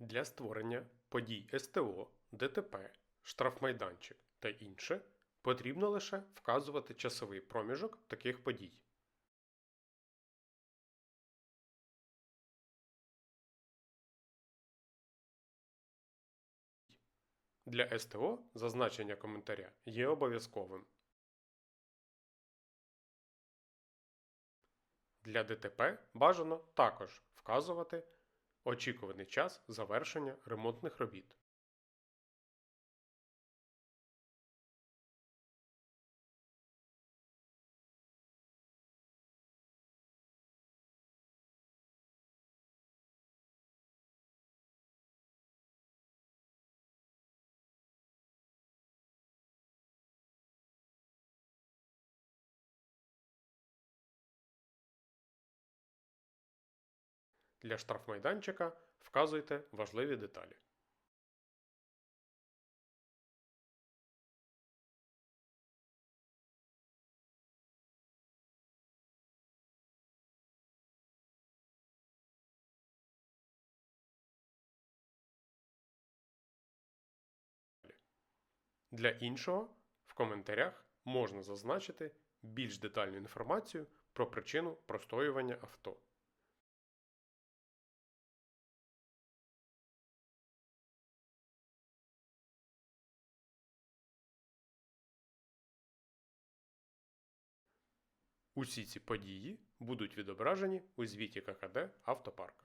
Для створення подій СТО, ДТП, штрафмайданчик та інше потрібно лише вказувати часовий проміжок таких подій. Для СТО зазначення коментаря є обов'язковим. Для ДТП бажано також вказувати очікуваний час завершення ремонтних робіт. Для штрафмайданчика вказуйте важливі деталі. Для іншого в коментарях можна зазначити більш детальну інформацію про причину простоювання авто. Усі ці події будуть відображені у звіті ККД Автопарк.